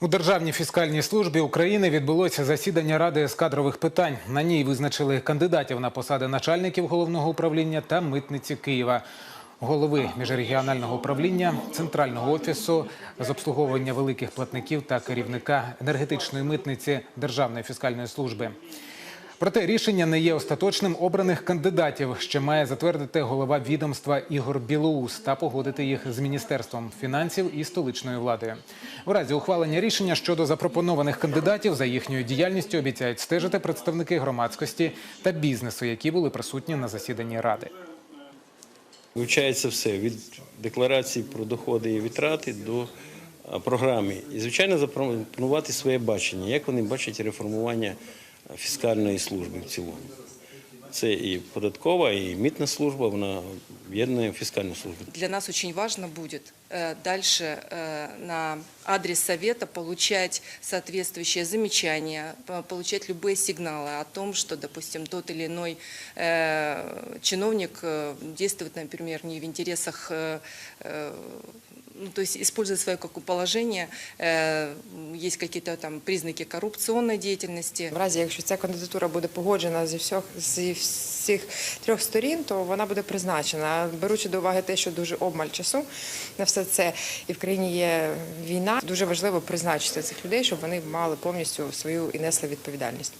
У Державній фіскальній службі України відбулося засідання Ради з кадрових питань. На ній визначили кандидатів на посади начальників головного управління та митниці Києва, голови міжрегіонального управління, центрального офісу з обслуговування великих платників та керівника енергетичної митниці Державної фіскальної служби. Проте рішення не є остаточним. Обраних кандидатів ще має затвердити голова відомства Ігор Білоус та погодити їх з міністерством фінансів і столичною владою. У разі ухвалення рішення щодо запропонованих кандидатів за їхньою діяльністю обіцяють стежити представники громадськості та бізнесу, які були присутні на засіданні ради. Вивчається все від декларації про доходи і витрати до програми. І, звичайно, запропонувати своє бачення, як вони бачать реформування фіскальної служби в цілому. Це і податкова, і мітна служба, вона об'єднує фіскальну службу. Для нас очень важно будет э, дальше э, на адрес совета получать соответствующие замечания, по- получать любые сигналы о том, что, допустим, тот или иной э, чиновник э, действует, например, не в интересах э, э, ну, то есть использует свое как положение, э, есть какие-то там признаки коррупционной деятельности. В разі, якщо ця кандидатура буде погоджена зі всіх, зі всіх трьох сторін, то вона буде призначена. Беручи до уваги те, що дуже обмаль часу на все це, і в країні є війна, дуже важливо призначити цих людей, щоб вони мали повністю свою і несли відповідальність.